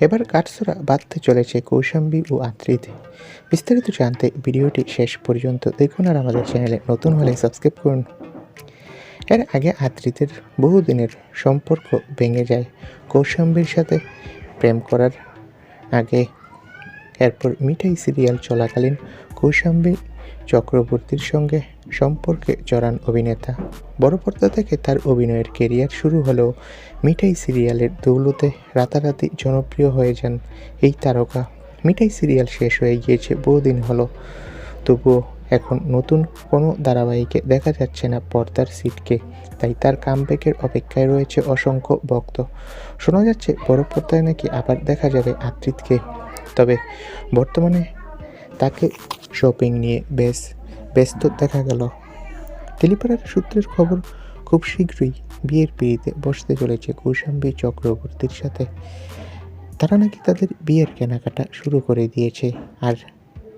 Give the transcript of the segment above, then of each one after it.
এবার কাঠছড়া বাঁধতে চলেছে কৌশাম্বী ও আত্রিত বিস্তারিত জানতে ভিডিওটি শেষ পর্যন্ত দেখুন আর আমাদের চ্যানেলে নতুন হলে সাবস্ক্রাইব করুন। এর আগে আত্রিতের বহুদিনের সম্পর্ক ভেঙে যায়। কৌশাম্বীর সাথে প্রেম করার আগে এরপর মিঠাই সিরিয়াল চলাকালীন কৌশাম্বী চক্রবর্তীর সঙ্গে সম্পর্কে জড়ান অভিনেতা। বড় পর্দা থেকে তার অভিনয়ের কেরিয়ার শুরু হলেও মিঠাই সিরিয়ালের দৌলতে রাতারাতি জনপ্রিয় হয়ে যান এই তারকা। মিঠাই সিরিয়াল শেষ হয়ে গিয়েছে বহুদিন হলো। তবুও এখন নতুন কোনো ধারাবাহিকে দেখা যাচ্ছে না পর্দার সিটকে। তাই তার কামব্যাকের অপেক্ষায় রয়েছে অসংখ্য ভক্ত। শোনা যাচ্ছে বড় পর্দায় নাকি আবার দেখা যাবে আত্রিতকে। তবে বর্তমানে তাকে শপিং নিয়ে বেশ ব্যস্ত দেখা গেল। টেলিপাড়ার সূত্রের খবর, খুব শীঘ্রই বিয়ের পিড়িতে বসতে চলেছে কৌশাম্বী চক্রবর্তীর সাথে। তারা নাকি তাদের বিয়ের কেনাকাটা শুরু করে দিয়েছে আর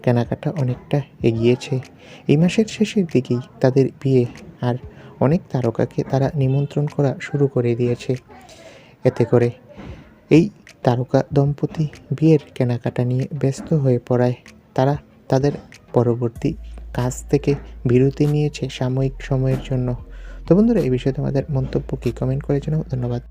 কেনাকাটা অনেকটা এগিয়েছে। এই মাসের শেষের দিকেই তাদের বিয়ে আর অনেক তারকাকে তারা নিমন্ত্রণ করা শুরু করে দিয়েছে। এতে করে এই তারকা দম্পতি বিয়ের কেনাকাটা নিয়ে ব্যস্ত হয়ে পড়ায় তারা তাদের পরবর্তী কাজ থেকে বিরতি নিয়েছে সাময়িক সময়ের জন্য। তো বন্ধুরা, এই বিষয়ে তোমাদের মন্তব্য কী? কমেন্ট করেছেন ধন্যবাদ।